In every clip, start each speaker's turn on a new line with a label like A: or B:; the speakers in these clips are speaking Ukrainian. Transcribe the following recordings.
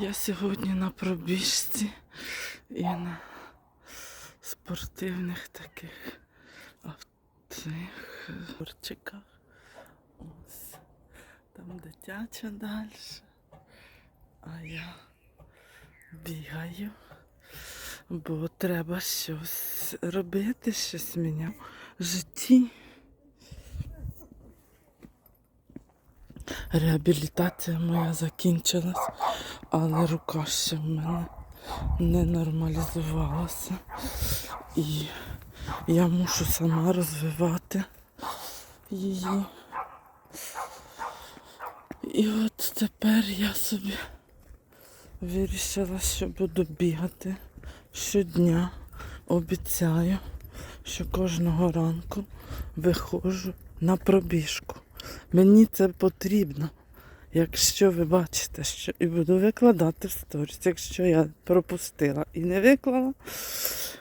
A: Я сьогодні на пробіжці і на спортивних таких цих горчиках. Ось. Там дитяча далі. А я бігаю, бо треба щось робити, щось міняв в житті. Реабілітація моя закінчилась, але рука ще в мене не нормалізувалася. І я мушу сама розвивати її. І от тепер я собі вирішила, що буду бігати щодня. Обіцяю, що кожного ранку виходжу на пробіжку. Мені це потрібно. Якщо ви бачите, що і буду викладати в сторіс, якщо я пропустила і не виклала,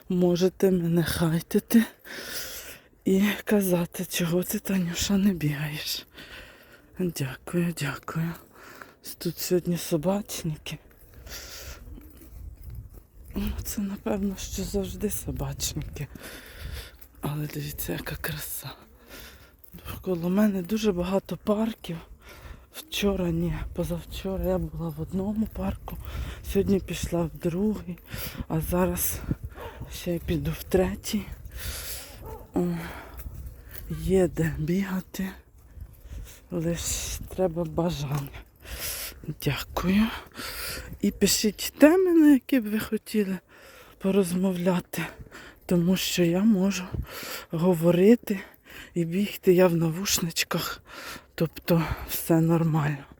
A: можете мене хайтити і казати, чого ти, Танюша, не бігаєш. Дякую, дякую. Тут сьогодні собачники. Ну, Це напевно, що завжди собачники. Але дивіться, яка краса. Коло мене дуже багато парків. Вчора ні, позавчора я була в одному парку, сьогодні пішла в другий, а зараз ще я піду в третій. О, є де бігати, лише треба бажання. Дякую. І пишіть теми, на які б ви хотіли порозмовляти, тому що я можу говорити і бігти я в навушничках, тобто все нормально.